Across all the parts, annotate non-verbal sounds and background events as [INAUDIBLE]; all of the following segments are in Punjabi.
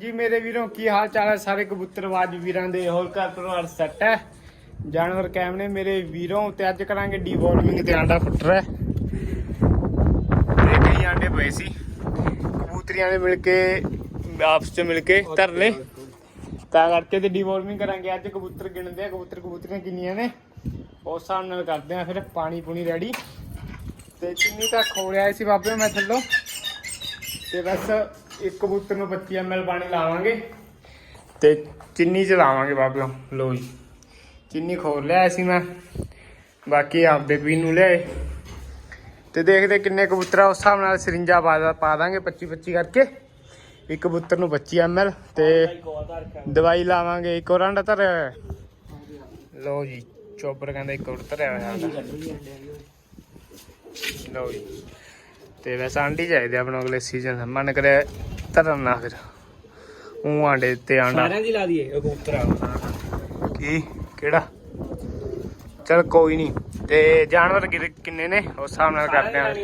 ਜੀ, ਮੇਰੇ ਵੀਰੋ, ਕੀ ਹਾਲ ਚਾਲ ਹੈ? ਸਾਰੇ ਕਬੂਤਰਵਾਜ ਵੀਰਾਂ ਦੇ ਹੋਰ ਘਰ ਪਰਿਵਾਰ ਸੈੱਟ ਹੈ। ਜਾਨਵਰ ਕੈਮ ਨੇ ਮੇਰੇ ਵੀਰੋ, ਤੇ ਅੱਜ ਕਰਾਂਗੇ ਡੀਵੋਲਵਿੰਗ ਤੇ ਆਂਡਾ ਫੁੱਟਰ ਹੈ। ਤੇ ਕਈ ਆਂਡੇ ਪਏ ਸੀ। ਕਬੂਤਰੀਆਂ ਨੇ ਮਿਲ ਕੇ, ਆਪਸ ਚ ਮਿਲ ਕੇ ਧਰ ਲਏ ਤਾਂ ਕਰਕੇ ਤੇ ਡੀਵੋਲਵਿੰਗ ਕਰਾਂਗੇ। ਅੱਜ ਕਬੂਤਰ ਗਿਣਦੇ ਆ। ਕਬੂਤਰ ਕਬੂਤਰੀਆਂ ਕਿੰਨੀਆਂ ਨੇ? ਉਸ ਹਿਸਾਬ ਨਾਲ ਕਰਦੇ ਆ ਫਿਰ ਪਾਣੀ ਪੂਣੀ ਰੈਡੀ ਤੇ ਚਿੰਨੀ ਤਾਂ ਖੋਲਿਆ ਸੀ ਬਾਬੇ? ਮੈਂ ਥੱਲੋਂ। ਤੇ ਬਸ ਇੱਕ ਕਬੂਤਰ ਨੂੰ 25 ml ਪਾਣੀ ਲਾਵਾਂਗੇ। ਤੇ ਚਿੰਨੀ ਚ ਲਾਵਾਂਗੇ ਬਾਬਿਓ ਲੋ ਜੀ। ਚਿੰਨੀ ਖੋਲ ਲਿਆ ਸੀ ਮੈਂ। ਬਾਕੀ ਆਪਦੇ ਪੀਣ ਨੂੰ ਲਿਆਏ। ਤੇ ਦੇਖਦੇ ਕਿੰਨੇ ਕਬੂਤਰ ਉਸ ਹਿਸਾਬ ਨਾਲ ਸਰਿੰਜਾ ਪਾ ਦਾਂਗੇ 25 25 ਕਰਕੇ। ਇੱਕ ਕਬੂਤਰ ਨੂੰ 25 ml ਤੇ ਦਵਾਈ ਲਾਵਾਂਗੇ, ਇੱਕ ਹੋਰ ਅੰਡਾ ਧਰਿਆ ਹੋਇਆ। ਲੋ ਜੀ, ਚੋਪਰ ਕਹਿੰਦਾ ਇੱਕ ਹੋਰ ਧਰਿਆ ਹੋਇਆ ਅੰਡਾ। ਲਓ ਜੀ। ਤੇ ਵੈਸੇ ਆਂਡੀ ਚਾਹੀਦੇ ਆਪਣਾ ਅਗਲੇ ਸੀਜ਼ਨ ਮਨ ਕਰੇ ਧਰਨ ਨਾ ਫਿਰ। ਉਹ ਆਂਡੇ ਤੇ ਆਂਡਾ। ਸਾਰਿਆਂ ਦੀ ਲਾ ਦਈਏ ਕਬੂਤਰ ਆ। ਕੀ? ਕਿਹੜਾ? ਚਲ ਕੋਈ ਨਹੀਂ ਤੇ ਜਾਨਵਰ ਕਿੰਨੇ- ਕਿੰਨੇ ਨੇ? ਉਸ ਹਿਸਾਬ ਨਾਲ ਕਰਦੇ ਆ।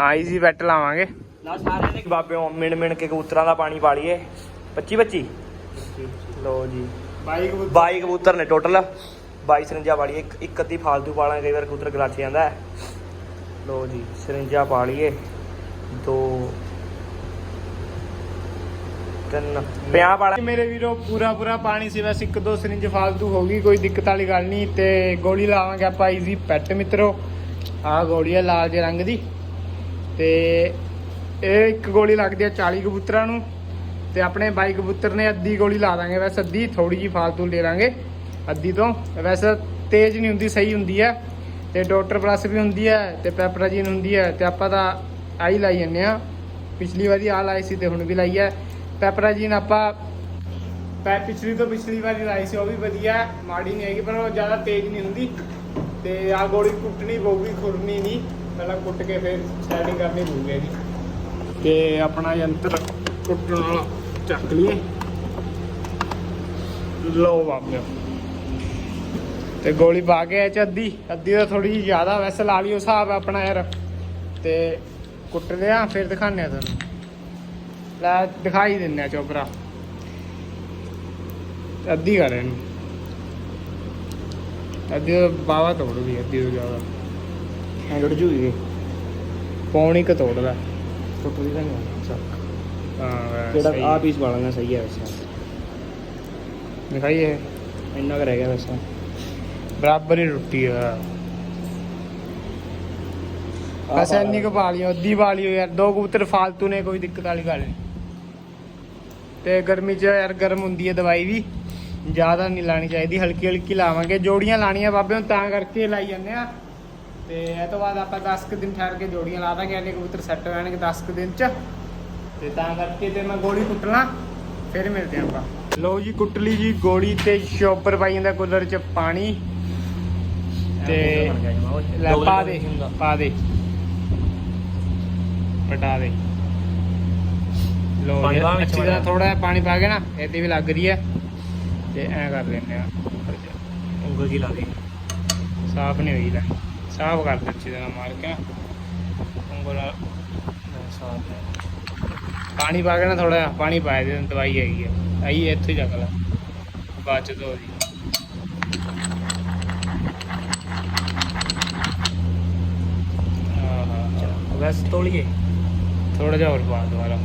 ਹਾਂ ਈਜ਼ੀ ਬੈਟ ਲਾਵਾਂਗੇ। ਲਾ ਸਾਰਿਆਂ ਦੇ। ਬਾਬਿਓ ਮਿਣ ਮਿਣ ਕੇ ਕਬੂਤਰਾਂ ਦਾ ਪਾਣੀ ਪਾ ਲਈਏ। 25 25 ਲੋ ਜੀ। ਬਾਈਕ 22 ਕਬੂਤਰ ਨੇ ਟੋਟਲ 22 ਸਰਿੰਜਾ ਪਾ ਲਈਏ। ਇੱਕ ਇੱਕ ਅੱਧੀ ਫਾਲਤੂ ਪਾ ਲਾਂਗੇ ਕਈ ਵਾਰ ਕਬੂਤਰ ਗਲਾਚ ਜਾਂਦਾ ਲੋ ਜੀ ਸਰਿੰਜਾ ਪਾ ਲਈਏ। ਦੋ, ਤਿੰਨ। ਪਿਆ ਪਾ ਮੇਰੇ ਵੀਰੋ, ਪੂਰਾ ਪੂਰਾ ਪਾਣੀ ਸੀ, ਬਸ ਇੱਕ ਦੋ ਸਰਿੰਜ ਫਾਲਤੂ ਹੋ ਗਈ, ਕੋਈ ਦਿੱਕਤ ਵਾਲੀ ਗੱਲ ਨਹੀਂ। ਤੇ ਗੋਲੀ ਲਾਵਾਂਗੇ ਆਪਾਂ ਈਜ਼ੀ ਪੈਟ ਮਿੱਤਰੋ। ਆਹ ਗੋਲੀ ਹੈ ਲਾਲ ਜਿਹੇ ਰੰਗ ਦੀ। ਤੇ ਇਹ ਇੱਕ ਗੋਲੀ ਲੱਗਦੀ ਹੈ 40 ਕਬੂਤਰਾਂ ਨੂੰ। ਤੇ ਆਪਣੇ ਬਾਈ ਕਬੂਤਰ ਨੇ ਅੱਧੀ ਗੋਲੀ ਲਾ ਦਾਂਗੇ ਵੈਸੇ ਅੱਧੀ ਥੋੜੀ ਜੀ ਫਾਲਤੂ ਲੈ ਲਾਂਗੇ, ਅੱਧੀ ਤੋਂ। ਵੈਸੇ ਤੇਜ਼ ਨਹੀਂ ਹੁੰਦੀ, ਸਹੀ ਹੁੰਦੀ ਹੈ ਤੇ ਡਾਕਟਰ ਪਲੱਸ ਵੀ ਹੁੰਦੀ ਹੈ ਤੇ ਪੈਪਰਾਜੀਨ ਹੁੰਦੀ ਹੈ ਤੇ ਆਪਾਂ ਤਾਂ ਆਈ ਲਾਈ ਜੰਨੇ ਆ ਪਿਛਲੀ ਵਾਰੀ ਆ ਲਾਈ ਸੀ ਤੇ ਹੁਣ ਵੀ ਲਾਈ ਹੈ। ਪੈਪਰਾਜੀਨ ਆਪਾਂ ਪੈ ਪਿਛਲੀ ਤੋਂ ਪਿਛਲੀ ਵਾਰੀ ਲਾਈ ਸੀ, ਉਹ ਵੀ ਵਧੀਆ ਮਾੜੀ ਨਹੀਂ ਹੈਗੀ, ਪਰ ਉਹ ਜ਼ਿਆਦਾ ਤੇਜ਼ ਨਹੀਂ ਹੁੰਦੀ। ਤੇ ਆ ਗੋਲੀ ਕੁੱਟਣੀ ਪਊਗੀ, ਖੁਰਨੀ ਨਹੀਂ। ਪਹਿਲਾਂ ਕੁੱਟ ਕੇ ਫਿਰ ਸੈਟਿੰਗ ਕਰਨੀ ਪਊਗੀ ਇਹਦੀ। ਤੇ ਆਪਣਾ ਯੰਤਰ ਕੁੱਟਣ ਵਾਲਾ ਚੱਕ ਲਈਏ। ਲੋ ਬਾਬਿਓ ਤੇ ਗੋਲੀ ਪਾ ਕੇ ਇਹ ਅੱਧੀ। ਅੱਧੀ ਤਾਂ ਥੋੜੀ ਜਿਹੀ ਜ਼ਿਆਦਾ, ਵੈਸੇ ਲਾ ਲਿਓ ਹਿਸਾਬ ਆਪਣਾ ਯਾਰ। ਤੇ ਕੁੱਟ ਲਿਆ ਫਿਰ ਦਿਖਾਉਂਦੇ ਆ ਤੁਹਾਨੂੰ। ਲੈ ਦਿਖਾਈ ਦਿੰਨੇ ਆ ਚੋਪਰਾ ਅੱਧੀ ਕਰ ਇਹਨੂੰ। ਅੱਧੀ ਤਾਂ ਬਾਵਾ ਤੋੜ ਗਈ ਅੱਧੀ ਤੋਂ ਜ਼ਿਆਦਾ। ਐਂ ਲੁੱਟ ਜੂਗੀ ਪੌਣੀ ਕ ਤੋੜਦਾ ਟੁੱਟਦੀ ਤਾਂ ਨਹੀਂ ਅੱਛਾ। ਹਾਂ ਜਿਹੜਾ। ਆ ਪੀਸ ਵਾਲਣਾ ਸਹੀ ਹੈ ਵੈਸੇ। ਦਿਖਾਈਏ। ਇੰਨਾ ਕੁ ਰਹਿ ਗਿਆ ਵੈਸੇ। ਬਰਾਬਰ ਹੀ ਟੁੱਟੀ ਆ। ਬਸ ਇੰਨੀ ਕੁ ਪਾ ਲਿਓ ਅੱਧੀ ਪਾ ਲਿਓ ਯਾਰ ਦੋ ਕਬੂਤਰ ਫਾਲਤੂ ਨੇ ਕੋਈ ਦਿੱਕਤ ਵਾਲੀ ਗੱਲ ਨਹੀਂ। ਤੇ ਗਰਮੀ 'ਚ ਯਾਰ ਗਰਮ ਹੁੰਦੀ ਹੈ ਦਵਾਈ ਵੀ। ਜ਼ਿਆਦਾ ਨਹੀਂ ਲਾਣੀ ਚਾਹੀਦੀ ਹਲਕੀ ਹਲਕੀ ਲਾਵਾਂਗੇ। ਜੋੜੀਆਂ ਲਾਣੀਆਂ ਬਾਬੇ ਹੁਣ ਤਾਂ ਕਰਕੇ ਲਾਈ ਜਾਂਦੇ ਆ। ਤੇ ਇਹ ਤੋਂ ਬਾਅਦ ਆਪਾਂ 10 ਕੁ ਦਿਨ ਠਹਿਰ ਕੇ ਜੋੜੀਆਂ ਲਾ ਦਾਂਗੇ ਇਹਨੇ ਕਬੂਤਰ ਸੈੱਟ ਹੋ ਜਾਣਗੇ 10 ਕੁ ਦਿਨ 'ਚ। ਤੇ ਤਾਂ ਕਰਕੇ ਤੇ ਮੈਂ ਗੋਲੀ ਕੁੱਟਣਾ ਫਿਰ ਮਿਲਦੇ ਆਪਾਂ। ਲਓ ਜੀ ਕੁੱਟ ਲਈ ਜੀ ਗੋਲੀ ਤੇ ਸ਼ੋਪਰ ਪਾਈ ਜਾਂਦਾ ਕੂਲਰ 'ਚ ਪਾਣੀ। ਤੇ ਲੈ ਪਾ ਦੇ ਪਾ ਦੇ। ਪਟਾ ਦੇ ਲੋ ਪਾਣੀ ਜੀ ਪਾ ਵਿੱਚ ਅੱਛੀ ਤਰ੍ਹਾਂ। ਥੋੜਾ ਜਿਹਾ ਪਾਣੀ ਪਾ ਕੇ ਨਾ ਇਹਦੇ ਵੀ ਲੱਗ ਰਹੀ ਹੈ। ਤੇ ਐ ਕਰ ਲੈਂਦੇ ਆ ਉਂਗਲ ਜੀ ਲਾ ਦੇ। ਸਾਫ਼ ਨਹੀਂ ਹੋਈ ਲੈ ਸਾਫ਼ ਕਰ ਦੇ ਅੱਛੀ ਤਰ੍ਹਾਂ ਮਾਰ ਕੇ ਉਂਗਲ ਨਾਲ ਪਾਣੀ ਪਾ ਕੇ ਨਾ ਥੋੜਾ ਜਿਹਾ ਪਾਣੀ ਪਾਇਆ ਦੇ ਦਵਾਈ ਹੈਗੀ ਹੈ। ਆਈ ਇੱਥੇ ਚੱਕ ਲੈ। ਬਾਅਦ ਚ ਧੋ ਦੀ ਬਸ ਤੋਲੀਏ ਥੋੜਾ ਜਿਹਾ ਹੋਰ ਪਾ ਦੁਬਾਰਾ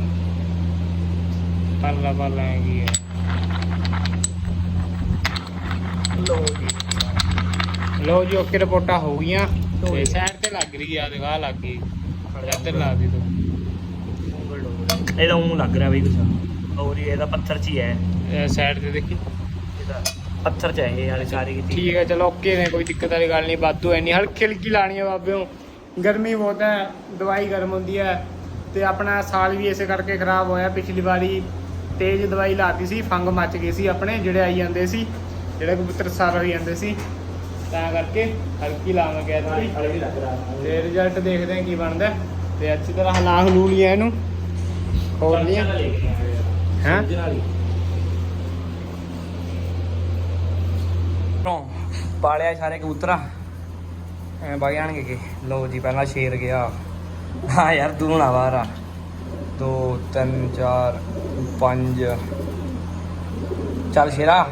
ਪਰਲਾ ਪਰਲਾ ਹੈ ਕੀ ਹੈ। ਲੋ ਜੀ। ਲੋ ਜੀ ਓਕੇ ਰਿਪੋਰਟਾਂ ਹੋ ਗਈਆਂ। ਤੇ। ਸਾਈਡ ਤੇ ਲੱਗ ਰਹੀ ਆ ਦਿਖਾ ਲੱਗ ਗਈ। ਇੱਧਰ ਲਾ ਦੀ ਤੂੰ ਇਹਦਾ ਉਂ ਲੱਗ ਰਿਹਾ ਬਈ ਕੁਛ। ਔਰ ਇਹ ਇਹਦਾ ਪੱਥਰ 'ਚ ਹੀ ਹੈ। ਸਾਈਡ ਤੇ ਦੇਖੀ। ਇਹਦਾ ਪੱਥਰ 'ਚ ਹੈ ਇਹ ਵਾਲੇ ਸਾਰੇ ਕੀਤੀ ਠੀਕ ਹੈ ਚਲੋ ਓਕੇ ਨੇ ਕੋਈ ਦਿੱਕਤ ਵਾਲੀ ਗੱਲ ਨਹੀਂ। ਬਾਦੂ ਐ ਨਹੀਂ ਹਲਕੀ ਹਲਕੀ ਲਾਣੀ ਹੈ ਬਾਬਿਓ। ਗਰਮੀ ਬਹੁਤ ਹੈ ਦਵਾਈ ਗਰਮ ਹੁੰਦੀ ਹੈ। ਤੇ ਆਪਣਾ ਸਾਲ ਵੀ ਇਸੇ ਕਰਕੇ ਖਰਾਬ ਹੋਇਆ ਪਿਛਲੀ ਵਾਰੀ ਤੇਜ਼ ਦਵਾਈ ਲਾਤੀ ਸੀ ਫੰਗ ਮੱਚ ਗਏ ਸੀ ਆਪਣੇ ਜਿਹੜੇ ਆਈ ਜਾਂਦੇ ਸੀ ਜਿਹੜੇ ਕਬੂਤਰ ਸਾਰ ਹੋਈ ਜਾਂਦੇ ਸੀ ਤਾਂ ਕਰਕੇ ਹਲਕੀ ਲਾਵਾਂਗੇ ਰਿਹਾ। ਤੇ ਰਿਜ਼ਲਟ ਦੇਖਦੇ ਹਾਂ ਕੀ ਬਣਦਾ। ਤੇ ਅੱਛੀ ਤਰ੍ਹਾਂ ਹਲਾ ਹਲੂ ਲਿਆ ਇਹਨੂੰ। ਖੋਲ ਲਿਆ। ਹੈਂ? ਪਾਲਿਆ ਸਾਰੇ ਕਬੂਤਰਾ। ਐ ਵਗ ਜਾਣਗੇ ਕਿ ਲਓ ਜੀ ਪਹਿਲਾਂ ਸ਼ੇਰ ਗਿਆ। ਹਾਂ ਯਾਰ ਤੂੰ ਨਾ ਬਾਹਰ ਆ 2 3 4 5 ਚੱਲ ਸ਼ੇਰਾ।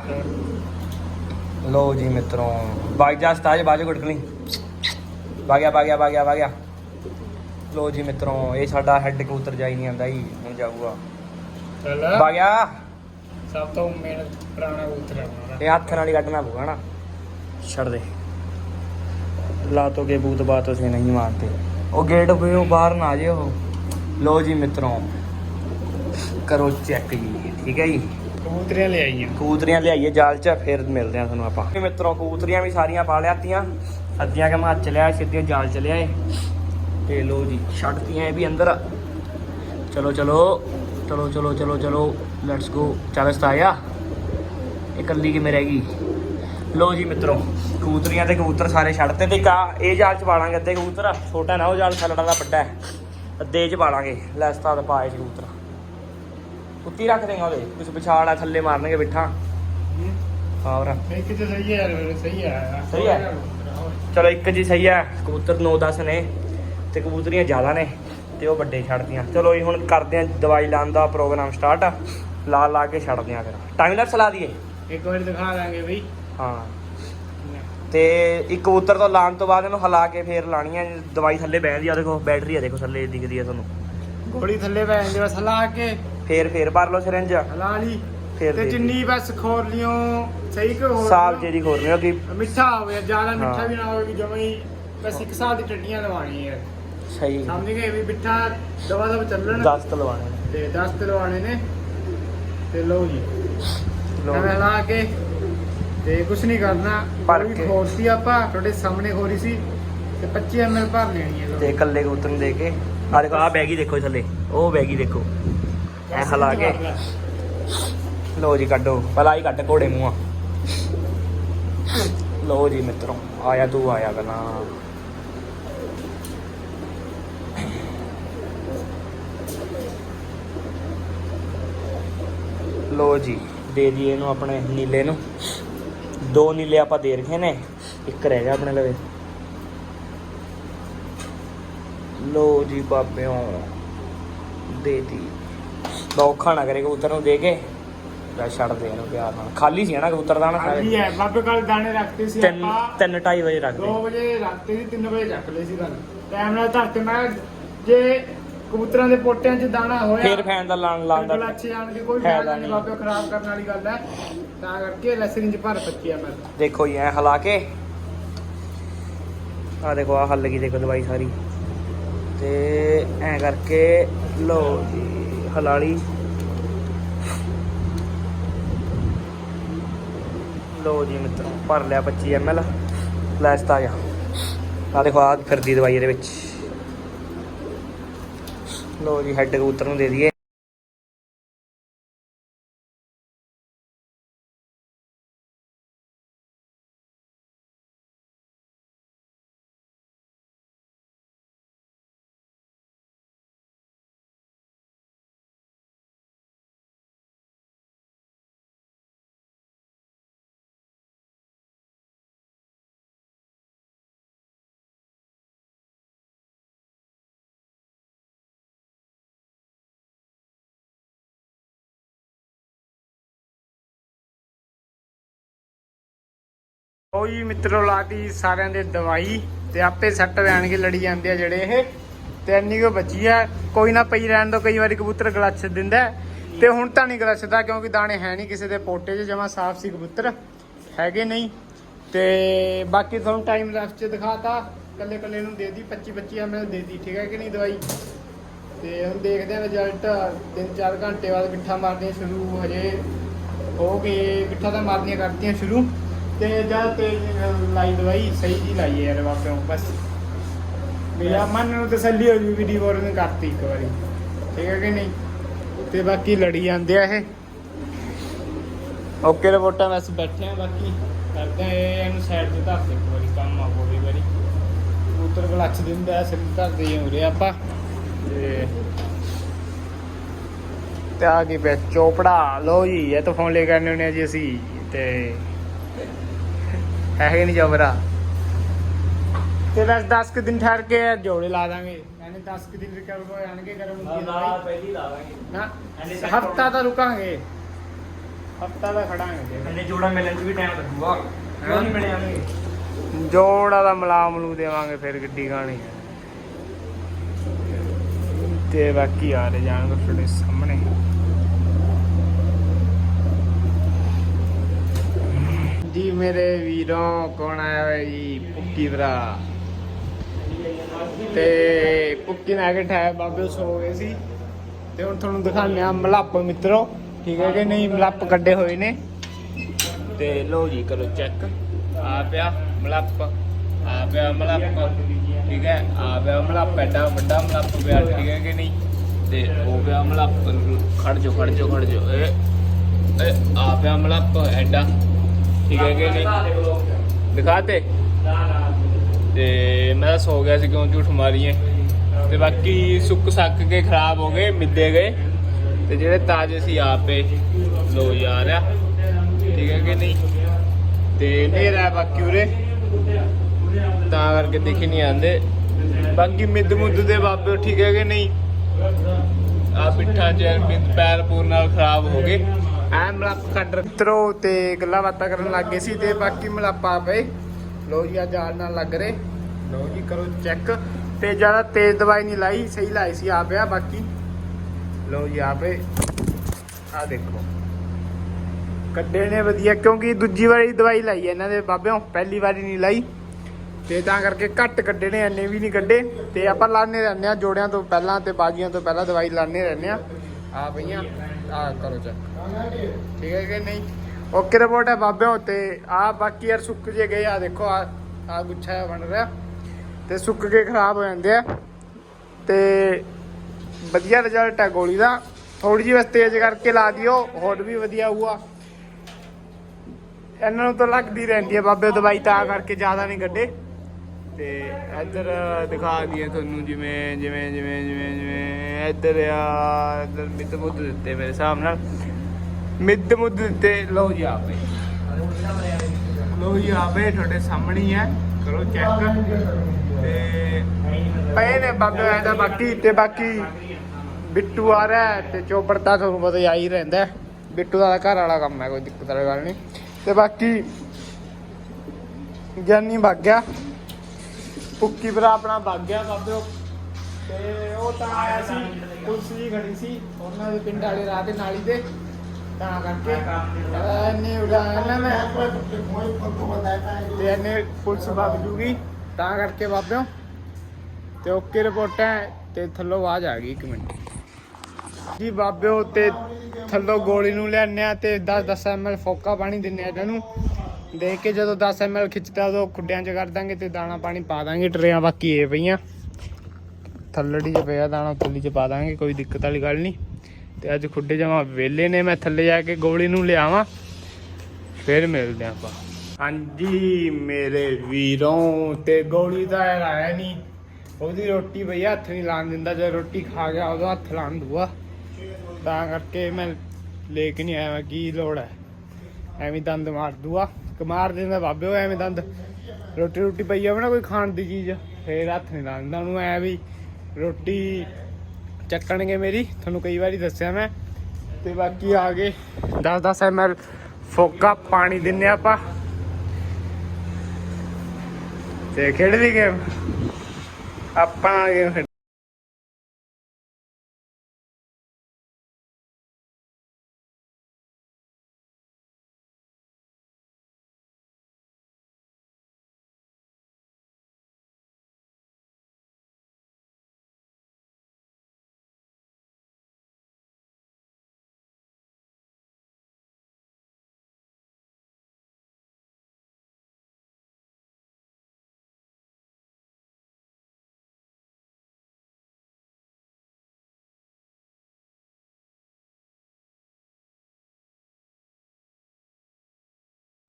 ਲੋ ਜੀ ਮਿੱਤਰੋਂ ਬਾਈ ਜਾ ਸਤਾਜ ਬਾਜੋ ਗੁਟਕਲੀ ਬਾਗਿਆ ਬਾਗਿਆ ਬਾਗਿਆ ਬਾਗਿਆ ਲੋ ਜੀ ਮਿੱਤਰੋਂ ਇਹ ਸਾਡਾ ਹੈੱਡ ਕਬੂਤਰ ਜਾਈ ਨਹੀਂ ਆਂਦਾ ਜੀ ਹੁਣ ਜਾਊਗਾ। ਚੱਲ। ਬਾਗਿਆ ਸਭ ਤੋਂ ਮੇਨ ਪੁਰਾਣਾ ਕਬੂਤਰ ਹੈ ਆਪਣਾ। ਇਹ ਹੱਥ ਨਾਲ ਹੀ ਕੱਢਣਾ ਪਊਗਾ ਨਾ ਛੱਡ ਦੇ। ਲਾ ਤੋ ਕੇ ਬੂਤ ਬਾਤ ਉਸੇ ਨਹੀਂ ਮਾਰਦੇ। ਉਹ ਗੇਟ ਪੇ ਉਹ ਬਾਹਰ ਨਾ ਆ ਜੇ ਉਹ। ਲੋ ਜੀ ਮਿੱਤਰੋਂ ਕਰੋ ਚੈੱਕ ਜੀ ਠੀਕ ਹੈ ਜੀ? ਕਬੂਤਰੀਆਂ ਲੈ ਆਈਆਂ। ਕਬੂਤਰੀਆਂ ਲਿਆਈਏ ਜਾਲ 'ਚ ਫਿਰ ਮਿਲਦੇ ਆ ਤੁਹਾਨੂੰ ਆਪਾਂ। ਮਿੱਤਰੋਂ ਕਬੂਤਰੀਆਂ ਵੀ ਸਾਰੀਆਂ ਪਾ ਲਿਆਤੀਆਂ। ਅੱਧੀਆਂ ਕਿ ਹੱਥ ਚ ਲਿਆ ਸਿੱਧੀਆਂ ਜਾਲ ਚ ਲਿਆਏ। ਤੇ ਲੋ ਜੀ ਛੱਡਤੀਆਂ ਇਹ ਵੀ ਅੰਦਰ। ਚਲੋ ਚਲੋ ਚਲੋ ਚਲੋ ਚਲੋ ਚਲੋ ਲੈਟਸ ਗੋ ਚੱਲ ਸਤਾਇਆ। ਇਹ ਇਕੱਲੀ ਕਿਵੇਂ ਰਹਿ ਗਈ? ਲੋ ਜੀ ਮਿੱਤਰੋ ਕਬੂਤਰੀਆਂ ਤੇ ਕਬੂਤਰ ਸਾਰੇ ਛੱਡਤੇ ਤੇ ਕਾ ਇਹ ਜਾਲ ਚ ਪਾਲਾਂਗੇ ਅੱਧੇ ਕਬੂਤਰ। ਛੋਟਾ ਨਾ ਉਹ ਜਾਲ ਸਲੜਾ ਦਾ ਵੱਡਾ ਹੈ। ਅੱਧੇ ਚ ਪਾਲਾਂਗੇ। ਲੈ ਸਤਾ ਪਾਏ ਕਬੂਤਰ। ਉੱਤੀ ਰੱਖ ਦੇਗਾ ਉਹਦੇ। ਕੁਝ ਵਿਛਾੜ ਆ ਥੱਲੇ ਮਾਰਨਗੇ ਬਿਠਾ। ਹੋਰ ਇੱਕ ਤੇ ਸਹੀ ਹੈ ਯਾਰ ਸਹੀ ਹੈ। ਸਹੀ ਹੈ? ਚਲੋ ਇੱਕ ਜੀ ਸਹੀ ਹੈ। ਕਬੂਤਰ 9-10 ਨੇ ਤੇ ਕਬੂਤਰੀਆਂ ਜ਼ਿਆਦਾ ਨੇ ਤੇ ਉਹ ਵੱਡੇ ਛੱਡਦੀਆਂ। ਚਲੋ ਜੀ ਹੁਣ ਕਰਦੇ ਆ ਦਵਾਈ ਲਾਉਣ ਦਾ ਪ੍ਰੋਗਰਾਮ ਸਟਾਰਟ। ਲਾ ਲਾ ਕੇ ਛੱਡਦੇ ਆ ਫਿਰ। ਟਾਈਮ ਲੈਪਸ ਲਾ ਦਈਏ। ਇੱਕ ਵਾਰ ਦਿਖਾ ਦਾਂਗੇ ਬਈ। ਹਾਂ। ਤੇ ਇੱਕ ਕਬੂਤਰ ਤੋਂ ਲਾਉਣ ਤੋਂ ਬਾਅਦ ਇਹਨੂੰ ਹਿਲਾ ਕੇ ਫੇਰ ਲਾਣੀ ਹੈ ਦਵਾਈ ਥੱਲੇ ਬਹਿੰਦੀ ਆ ਦੇਖੋ ਬੈਟਰੀ ਆ ਦੇਖੋ ਥੱਲੇ ਦਿਖਦੀ ਆ ਤੁਹਾਨੂੰ। ਗੋਲੀ ਥੱਲੇ ਪੈ ਜਾਂਦੀ ਬਸ ਹਲਾ ਕੇ। ਫੇਰ ਫੇਰ ਭਰ ਲਓ ਸਿਰੰਜ। ਹਲਾ ਲਈ। ਫੇਰ ਤੇ ਜਿੰਨੀ ਬਸ ਖੋਰ ਲਿਓ ਸਹੀ ਕਿ ਹੋਰ ਸਾਲ ਜੇ ਦੀ ਖੋਰ ਨਹੀਂ ਕਿ ਮਿੱਠਾ ਹੋਵੇ ਜ਼ਿਆਦਾ ਮਿੱਠਾ। ਵੀ ਨਾ ਹੋਵੇ ਕਿ ਜਮਾਂ ਹੀ ਬਸ ਇੱਕ ਸਾਲ ਦੀ ਟੱਟੀਆਂ ਲਵਾਉਣੀ ਹੈ ਸਹੀ। ਸਮਝ ਗਏ ਵੀ ਮਿੱਠਾ ਦਵਾ ਦਵਾ ਚੱਲਣ? 10 ਤਲਵਾਣੇ ਤੇ 10 ਤੇ ਲਵਾਣੇ ਨੇ। ਤੇ ਲਓ ਜੀ। ਲਓ ਐਵੇਂ ਲਾ ਕੇ ਤੇ ਕੁਝ ਨਹੀਂ ਕਰਨਾ ਭਰ ਕੋਈ ਕੇ। ਆਪਾਂ ਤੁਹਾਡੇ ਸਾਹਮਣੇ ਖੋਰੀ ਸੀ ਤੇ 25 ml ਭਰ ਲੈਣੀ ਹੈ ਤੇ ਇਕੱਲੇ ਕਬੂਤਰ ਨੂੰ ਦੇ ਕੇ ਆ ਦੇਖੋ। ਆ ਬੈਗੀ ਦੇਖੋ ਥੱਲੇ ਉਹ ਬੈਗੀ ਦੇਖੋ। ਐ ਹਲਾ ਕੇ। ਲੋ ਜੀ ਕੱਢੋ। ਪਹਿਲਾਂ ਹੀ ਕੱਢ ਘੋੜੇ ਮੂੰਹਾਂ ਲੋ ਜੀ ਮਿੱਤਰੋ ਆਇਆ ਤੂੰ ਆਇਆ ਪਹਿਲਾਂ। ਲੋ ਜੀ ਦੇ ਦਈਏ ਇਹਨੂੰ ਆਪਣੇ ਨੀਲੇ ਨੂੰ। ਦੋ ਨੀਲੇ ਆਪਾਂ ਦੇ ਰਖੇ ਨੇ ਇੱਕ ਰਹਿ ਗਿਆ ਆਪਣੇ ਲਵੇ। ਲੋ ਜੀ ਬਾਬਿਓ ਦੇਤੀ ਔਖਾ ਨਾ ਕਰੇ ਕਬੂਤਰ ਨੂੰ ਦੇ ਕੇ ਲੈ ਛੱਡ ਦੇ ਇਹਨੂੰ ਪਿਆਰ ਨਾਲ। ਖਾਲੀ ਸੀ ਨਾ ਕਬੂਤਰ ਦਾ ਨਾ? ਹਾਂਜੀ ਹੈ ਬਾਬੇ ਕੱਲ ਦਾਣੇ ਰੱਖਤੇ ਸੀ ਤਿੰਨ ਆਪਾਂ। ਤਿੰਨ ਢਾਈ ਵਜੇ ਰੱਖ 2 ਦੇ ਵਜੇ ਰੱਖਤੇ ਸੀ 3 ਵਜੇ ਚੱਕ ਲਏ ਸੀ ਟਾਈਮ ਨਾਲ ਧਰਤੇ ਮੈਂ ਜੇ ਕਬੂਤਰਾਂ ਦੇ ਪੋਟਿਆਂ 'ਚ ਦਾਣਾ ਹੋਇਆ ਫੇਰ ਫੈਨ ਦਾ ਲਾਣ ਲਾਣ ਦਾ ਬਿਲਕੁਲ ਅੱਛੇ ਆਣਗੇ ਕੋਈ ਫਾਇਦਾ ਨਹੀਂ। ਬਾਬੇ ਖਰਾਬ ਕਰਨ ਵਾਲੀ ਗੱਲ ਹੈ। ਤਾਂ ਕਰਕੇ ਲੈਸਰਿੰਗ 'ਚ ਭਰ 25 ml ਦੇਖੋ ਜੀ, ਐ ਹਲਾ ਕੇ। ਆ ਦੇਖੋ ਆ ਹੱਲ ਗਈ ਦੇਖੋ ਦਵਾਈ ਸਾਰੀ। ਤੇ ਐ ਕਰਕੇ ਲੋ ਜੀ, ਹਲਾ ਲੋ ਜੀ ਮਿੱਤਰੋ, ਭਰ ਲਿਆ 25 ml ਲੈਸਤਾ ਆ ਆ ਦੇਖੋ ਆ ਫਿਰਦੀ ਦਵਾਈ ਇਹਦੇ ਵਿੱਚ। ਲੋ ਜੀ ਹੈੱਡ ਕਬੂਤਰ ਨੂੰ ਦੇ ਦਈਏ। ਉਹ ਜੀ ਮਿੱਤਰੋ ਲਾਤੀ ਸਾਰਿਆਂ ਦੇ ਦਵਾਈ ਤੇ ਆਪੇ ਸੱਟ ਰਹਿਣਗੇ ਲੜੀ ਜਾਂਦੇ ਆ ਜਿਹੜੇ ਇਹ। ਤੇ ਇੰਨੀ ਕੋ ਬਚੀ ਆ, ਕੋਈ ਨਾ ਪਈ ਰਹਿਣ ਦੋ, ਕਈ ਵਾਰੀ ਕਬੂਤਰ ਗਲੱਛ ਦਿੰਦਾ ਹੈ। ਤੇ ਹੁਣ ਤਾਂ ਨਹੀਂ ਗਲੱਛਦਾ ਕਿਉਂਕਿ ਦਾਣੇ ਹੈ ਨਹੀਂ ਕਿਸੇ ਦੇ ਪੋਟੇ 'ਚ, ਜਮਾ ਸਾਫ਼ ਸੀ ਕਬੂਤਰ। ਹੈਗੇ ਨਹੀਂ। ਤੇ ਬਾਕੀ ਤੁਹਾਨੂੰ ਟਾਈਮ ਲੈਫਟ 'ਚ ਦਿਖਾਤਾ ਕੱਲੇ ਕੱਲੇ ਨੂੰ ਦੇ ਦੀ 25 25 ml ਦੇ ਦੀ ਠੀਕ ਹੈ ਕਿ ਨਹੀਂ ਦਵਾਈ? ਤੇ ਹੁਣ ਦੇਖਦੇ ਹਾਂ ਰਿਜ਼ਲਟ 3-4 ਘੰਟੇ ਬਾਅਦ ਗਿੱਠਾ ਮਾਰਨੀਆਂ ਸ਼ੁਰੂ, ਹਜੇ ਹੋ ਗਏ ਗਿੱਠਾ ਤਾਂ ਮਾਰਨੀਆਂ ਕਰਤੀਆਂ ਸ਼ੁਰੂ। ਤੇ ਜਦ ਤੇਜ਼ ਲਾਈ ਦਵਾਈ, ਸਹੀ ਜੀ ਲਾਈ ਹੈ ਯਾਰ ਬਾਪਿਓ ਬਸ। ਮੇਰਾ ਮਨ ਨੂੰ ਤਸੱਲੀ ਹੋ ਜੂਗੀ ਡੀ ਵਾਰਨਿੰਗ ਕਰਤੀ ਇੱਕ ਵਾਰੀ। ਠੀਕ ਹੈ ਕਿ ਨਹੀਂ? ਤੇ ਬਾਕੀ ਲੜੀ ਜਾਂਦੇ ਆ ਇਹ। ਓਕੇ ਰਿਪੋਰਟਾਂ ਬਸ ਬੈਠੇ ਆ ਬਾਕੀ ਕਰਦੇ ਆ ਇਹਨੂੰ ਸਾਈਡ ਤੇ ਧਰ ਦੇ ਇੱਕ ਵਾਰੀ, ਕੰਮ ਆ ਕੋਈ ਵਾਰੀ। ਕਬੂਤਰ ਗਲੱਛ ਦਿੰਦਾ ਸਿਰ ਧਰਦੇ ਹੋ ਰਹੇ ਆਪਾਂ। ਤੇ ਤੇ ਆ ਗਈ ਪਿਆ ਚੋਪੜਾ। ਲੋ ਜੀ, ਇਹ ਤਾਂ ਫੋਨ ਲੈ ਕਰਨੇ ਹੁੰਦੇ ਆ ਜੀ ਅਸੀਂ। ਤੇ ਹੈ ਕਿ ਨਹੀਂ ਜਬਰਾ ਤੇ ਬਸ 10 ਕੁ ਦਿਨ ਠਹਿਰ ਕੇ ਜੋੜੇ ਲਾ ਦਾਂਗੇ। ਯਾਨੀ 10 ਕੁ ਦਿਨ ਰਿਕਵਰ ਹੋ ਜਾਣਗੇ ਗਰਮ ਹੁੰਦੀ ਹੈ ਦਵਾਈ ਪਹਿਲੀ ਲਾਵਾਂਗੇ ਨਾ ਐਨੇ ਤੱਕ ਹਫਤਾ ਤਾਂ ਰੁਕਾਂਗੇ। ਹਫਤਾ ਦਾ ਖੜਾਂਗੇ। ਹਲੇ ਜੋੜਾ ਮਿਲਣ 'ਚ ਵੀ ਟਾਈਮ ਲੱਗੂਗਾ। ਕਿਉਂ ਨਹੀਂ ਮਿਲੇ ਆਣਗੇ ਜੋੜਾ ਦਾ ਮਲਾਮ ਨੂੰ ਦੇਵਾਂਗੇ ਫਿਰ ਗੱਡੀ ਗਾਣੀ। ਤੇ ਬਾਕੀ ਆ ਰਹੇ ਜਾਣਗੇ ਤੁਹਾਡੇ ਸਾਹਮਣੇ। ਜੀ, ਮੇਰੇ ਵੀਰੋਂ ਕੌਣ ਆਇਆ ਹੋਇਆ ਜੀ? ਪੁੱਕੀ ਭਰਾ। ਤੇ ਪੁੱਕੀ ਨਾਲ ਕੇ ਬਾਬੇ ਸੋ ਗਏ ਸੀ। ਤੇ ਹੁਣ ਤੁਹਾਨੂੰ ਦਿਖਾਉਂਦੇ ਆ ਮਲੱਪ ਮਿੱਤਰੋ, ਠੀਕ ਹੈ ਕਿ ਨਹੀਂ? ਮਲੱਪ ਕੱਢੇ ਹੋਏ ਨੇ। ਤੇ ਲੋ ਜੀ, ਕਰੋ ਚੈੱਕ ਆ ਪਿਆ ਮਲੱਪ, ਆ ਪਿਆ ਮਲੱਪ, ਠੀਕ ਹੈ? ਆ ਪਿਆ ਮਲੱਪ, ਐਡਾ ਵੱਡਾ ਮਲੱਪ ਪਿਆ, ਠੀਕ ਹੈ ਕਿ ਨਹੀਂ? ਤੇ ਉਹ ਪਿਆ ਮਲੱਪ, ਖੜ ਜੋ ਖੜ ਜੋ ਖੜ ਜੋ ਇਹ ਆ ਪਿਆ ਮਲੱਪ, ਐਡਾ। ਠੀਕ ਹੈ ਕਿ ਨਹੀਂ? ਦਿਖਾਤੇ? ਤੇ ਮੈਂ ਸੋ ਗਿਆ ਸੀ ਕਿਉਂ ਝੂਠ ਮਾਰੀਏ। ਤੇ ਬਾਕੀ ਸੁੱਕ ਸੱਕ ਕੇ ਖਰਾਬ ਹੋ ਗਏ ਮਿੱਦੇ ਗਏ। ਤੇ ਜਿਹੜੇ ਤਾਜ਼ੇ ਸੀ ਆਪੇ। ਲੋ ਯਾਰ ਆ। ਠੀਕ ਹੈ ਕਿ ਨਹੀਂ? ਤੇ ਨੇਰਾ ਬਾਕੀ ਉਰੇ। ਤਾਂ ਕਰਕੇ ਦਿਖ ਨਹੀਂ ਆਂਦੇ ਬਾਕੀ ਮਿੱਦ ਮੁੱਦ ਦੇ ਬਾਬੇ, ਠੀਕ ਹੈ ਕਿ ਨਹੀਂ? ਆ ਪਿੱਠਾ ਚ ਮਿੱਦ ਪੈਰ ਪੂਰ ਨਾਲ ਖਰਾਬ ਹੋ ਗਏ। ਐ ਮਲਾਪ ਕੱਢ ਮਿੱਤਰੋ, ਤੇ ਗੱਲਾਂ ਬਾਤਾਂ ਕਰਨ ਲੱਗ ਗਏ ਸੀ ਤੇ ਬਾਕੀ ਮਲੱਪ ਆ ਪਏ। ਲੋ ਜੀ ਆ ਜਾਲ ਨਾਲ ਲੱਗ ਰਹੇ। ਲੋ ਜੀ, ਕਰੋ ਚੈੱਕ ਤੇ ਜ਼ਿਆਦਾ ਤੇਜ਼ ਦਵਾਈ ਨਹੀਂ ਲਾਈ, ਸਹੀ ਲਾਈ ਸੀ ਆ ਪਿਆ ਬਾਕੀ। ਲੋ ਜੀ ਆ ਪਏ ਆ ਦੇਖੋ। ਕੱਢੇ ਨੇ ਵਧੀਆ, ਕਿਉਂਕਿ ਦੂਜੀ ਵਾਰੀ ਦਵਾਈ ਲਾਈ ਇਹਨਾਂ ਦੇ ਬਾਬਿਆਂ ਪਹਿਲੀ ਵਾਰੀ ਨਹੀਂ ਲਾਈ। ਤੇ ਤਾਂ ਕਰਕੇ ਘੱਟ ਕੱਢੇ ਨੇ, ਇੰਨੇ ਵੀ ਨਹੀਂ ਕੱਢੇ। ਤੇ ਆਪਾਂ ਲਾਣੇ ਰਹਿੰਦੇ ਆ ਜੋੜਿਆਂ ਤੋਂ ਪਹਿਲਾਂ ਤੇ ਬਾਜੀਆਂ ਤੋਂ ਪਹਿਲਾਂ ਦਵਾਈ ਲਾਣੇ ਰਹਿੰਦੇ ਆ ਆ ਪਈਆਂ। ਆ ਕਰੋ ਚੈੱਕ ਠੀਕ ਹੈ ਕਿ ਨਹੀਂ? ਓਕੇ ਰਿਪੋਰਟ ਹੈ ਬਾਬਿਆਂ ਤੇ ਆ ਬਾਕੀ ਯਾਰ ਸੁੱਕ ਜੇ ਗਏ ਆ ਦੇਖੋ ਆ ਆ ਗੁੱਛਾ ਬਣ ਰਿਹਾ। ਤੇ ਸੁੱਕ ਕੇ ਖਰਾਬ ਹੋ ਜਾਂਦੇ ਆ। ਤੇ ਵਧੀਆ ਰਿਜ਼ਲਟ ਹੈ ਗੋਲੀ ਦਾ। ਥੋੜੀ ਜਿਹੀ ਬਸ ਤੇਜ਼ ਕਰਕੇ ਲਾ ਦਿਓ ਹੋਰ ਵੀ ਵਧੀਆ ਹੋਊਗਾ। ਇਹਨਾਂ ਨੂੰ ਤਾਂ ਲੱਗਦੀ ਰਹਿੰਦੀ ਹੈ ਬਾਬੇ ਦਵਾਈ ਤਾਂ ਕਰਕੇ ਜ਼ਿਆਦਾ ਨਹੀਂ ਕੱਢੇ। ਤੇ ਇੱਧਰ ਦਿਖਾ ਦਈਏ ਤੁਹਾਨੂੰ ਜਿਵੇਂ ਜਿਵੇਂ ਜਿਵੇਂ ਜਿਵੇਂ ਜਿਵੇਂ ਇੱਧਰ ਆ, ਇੱਧਰ ਮਿੱਧ ਮੁੱਦ ਦਿੱਤੇ ਮੇਰੇ ਹਿਸਾਬ ਨਾਲ। ਮਿੱਧ ਮੁੱਦ ਦਿੱਤੇ, ਲਓ ਜੀ ਆਪੇ। ਲਓ ਜੀ ਆਪੇ, ਤੁਹਾਡੇ ਸਾਹਮਣੇ ਹੀ ਹੈ। ਕਰੋ ਚੈੱਕ ਤੇ ਪਏ ਨੇ ਬਾਬੇ ਇਹਦਾ ਬਾਕੀ, ਤੇ ਬਾਕੀ ਬਿੱਟੂ ਆ ਰਿਹਾ ਹੈ ਤੇ ਚੋਬਰ ਤਾਂ ਤੁਹਾਨੂੰ ਪਤਾ ਹੀ ਆ ਹੀ ਰਹਿੰਦਾ ਬਿੱਟੂ ਦਾ ਘਰ ਵਾਲਾ ਕੰਮ ਹੈ, ਕੋਈ ਦਿੱਕਤ ਵਾਲੀ ਗੱਲ ਨਹੀਂ। ਤੇ ਬਾਕੀ ਗਿਆਨੀ ਭੱਗ ਗਿਆ। ਪੁੱਕੀ ਭਰਾ ਆਪਣਾ ਭੱਗ ਗਿਆ ਬਾਬਿਓ ਤੇ ਉਹ ਤਾਂ ਆਇਆ ਸੀ, ਪੁਲਿਸ ਜੀ ਖੜੀ ਸੀ, ਉਹਨਾਂ ਦੇ ਪਿੰਡ ਵਾਲੇ ਰਾਹ ਦੇ ਨਾਲੀ ਦੇ ਤਾਂ ਕਰਕੇ ਇਹਨੇ ਉਡਾਇਆ ਨਾ। ਤੇ ਇਹਨੇ ਪੁਲਿਸ ਭੱਗ ਜੂਗੀ। ਤਾਂ ਕਰਕੇ ਬਾਬਿਓ, ਤੇ ਓਕੇ ਰਿਪੋਰਟ ਹੈ, ਤੇ ਥੱਲੋਂ ਆਵਾਜ਼ ਆ ਗਈ ਇੱਕ ਮਿੰਟ। ਜੀ ਬਾਬਿਓ, ਤੇ ਥੱਲੋਂ ਗੋਲੀ ਨੂੰ ਲਿਆਨੇ ਆ ਤੇ 10 10 ml ਫੋਕਾ ਪਾਣੀ ਦਿੰਨੇ ਆ ਇਹਨਾਂ ਨੂੰ। ਦੇਖ ਕੇ ਜਦੋਂ 10 ml ਖਿੱਚਦਾ ਉਦੋਂ ਖੁੱਡਿਆਂ 'ਚ ਕਰ ਦਾਂਗੇ ਤੇ ਦਾਣਾ ਪਾਣੀ ਪਾ ਦਾਂਗੇ, ਟਰੇਆਂ ਬਾਕੀ ਇਹ ਪਈਆਂ। ਥੱਲੜੀ 'ਚ ਪਿਆ ਦਾਣਾ, ਥੱਲੀ 'ਚ ਪਾ ਦਾਂਗੇ, ਕੋਈ ਦਿੱਕਤ ਵਾਲੀ ਗੱਲ ਨਹੀਂ। ਤੇ ਅੱਜ ਖੁੱਡੇ ਜਮਾ ਵੇਲੇ ਨੇ, ਮੈਂ ਥੱਲੇ ਜਾ ਕੇ ਗੋਲੀ ਨੂੰ ਲਿਆਵਾਂ। ਫਿਰ ਮਿਲਦੇ ਆਪਾਂ। ਹਾਂਜੀ, ਮੇਰੇ ਵੀਰੋਂ ਤੇ ਗੋਲੀ ਦਾ ਯਾਰ ਆਇਆ ਨਹੀਂ। ਉਹਦੀ ਰੋਟੀ ਭਈਆ ਹੱਥ ਨਹੀਂ ਲਾਣ ਦਿੰਦਾ, ਜਦ ਰੋਟੀ ਖਾ ਗਿਆ ਉਹਦਾ ਹੱਥ ਲਾਣ ਦੂਆ। ਤਾਂ ਕਰਕੇ ਮੈਂ ਲੈ ਕੇ ਨਹੀਂ ਆਇਆ, ਮੈਂ ਕੀ ਲੋੜ ਹੈ? ਐਵੇਂ ਦੰਦ ਮਾਰ ਦੂਆ। ਕਮਾਰ ਦਿੰਦਾ ਬਾਬੇ ਉਹ ਐਵੇਂ ਦੰਦ, ਰੋਟੀ ਰੋਟੀ ਪਈ ਜਾਵੇ ਨਾ ਕੋਈ ਖਾਣ ਦੀ ਚੀਜ਼, ਫੇਰ ਹੱਥ ਨਹੀਂ ਲਾਉਂਦਾ ਉਹਨੂੰ ਐ ਵੀ ਰੋਟੀ ਚੱਕਣਗੇ ਮੇਰੀ, ਤੁਹਾਨੂੰ ਕਈ ਵਾਰੀ ਦੱਸਿਆ ਮੈਂ। ਤੇ ਬਾਕੀ ਆ ਗਏ 10 10 ml ਫੋਕਾ, ਪਾਣੀ ਦਿੰਨੇ ਆਪਾਂ। ਤੇ ਖੇਡ ਵੀ ਗੇਮ। ਆਪਾਂ ਗੇਮ ਖੇਡ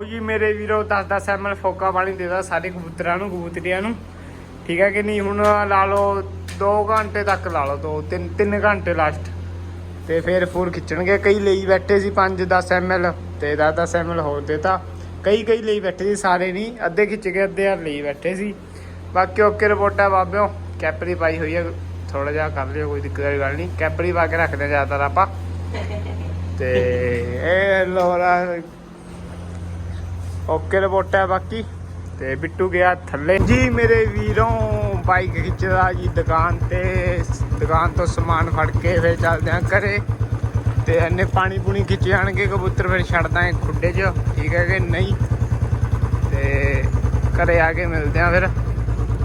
ਜੀ ਮੇਰੇ ਵੀਰੋ 10 10 ml ਫੋਕਾ ਪਾਣੀ ਦੇਦਾ ਸਾਰੇ ਕਬੂਤਰਾਂ ਨੂੰ ਕਬੂਤਰੀਆਂ ਨੂੰ। ਠੀਕ ਹੈ ਕਿ ਨਹੀਂ? ਹੁਣ ਲਾ ਲਓ 2 ਘੰਟੇ ਤੱਕ ਲਾ ਲਓ 2 3 3 ਘੰਟੇ ਲਾਸਟ ਤੇ ਫਿਰ ਫੂਰ ਖਿੱਚਣਗੇ। ਕਈ ਲਈ ਬੈਠੇ ਸੀ 5 10 ml ਤੇ 10 10 ml ਹੋਰ ਦੇਤਾ। ਕਈ ਕਈ ਲਈ ਬੈਠੇ ਸੀ ਸਾਰੇ ਨਹੀਂ ਅੱਧੇ ਖਿੱਚ ਕੇ ਅੱਧੇ ਯਾਰ ਲਈ ਬੈਠੇ ਸੀ। ਬਾਕੀ ਓਕੇ ਰਿਪੋਰਟ ਹੈ ਬਾਬਿਓ ਕੈਪਰੀ ਪਾਈ ਹੋਈ ਹੈ ਥੋੜਾ ਜਿਹਾ ਕਰ ਲਿਓ ਕੋਈ ਦਿੱਕਤ ਵਾਲੀ ਗੱਲ ਨਹੀਂ। ਕੈਪਰੀ ਪਾ ਕੇ ਰੱਖਦੇ ਜ਼ਿਆਦਾਤਰ ਆਪਾਂ। [LAUGHS] ਤੇ ਇਹ ਲੋਰਾ ਓਕੇ ਰਿਪੋਰਟ ਹੈ ਬਾਕੀ। ਤੇ ਬਿੱਟੂ ਗਿਆ ਥੱਲੇ। ਜੀ ਮੇਰੇ ਵੀਰੋਂ ਬਾਈਕ ਖਿੱਚਦਾ ਜੀ ਦੁਕਾਨ ਤੇ। ਦੁਕਾਨ ਤੋਂ ਸਮਾਨ ਫੜ ਕੇ ਫਿਰ ਚੱਲਦੇ ਆਂ ਘਰੇ। ਤੇ ਇਹਨੇ ਪਾਣੀ ਪੂਣੀ ਖਿੱਚ ਜਾਣਗੇ ਕਬੂਤਰ, ਫਿਰ ਛੱਡਦਾ ਹੈ ਖੁੱਡੇ 'ਚ। ਠੀਕ ਹੈ ਕਿ ਨਹੀਂ? ਤੇ ਘਰੇ ਆ ਕੇ ਮਿਲਦੇ ਆਂ ਫਿਰ।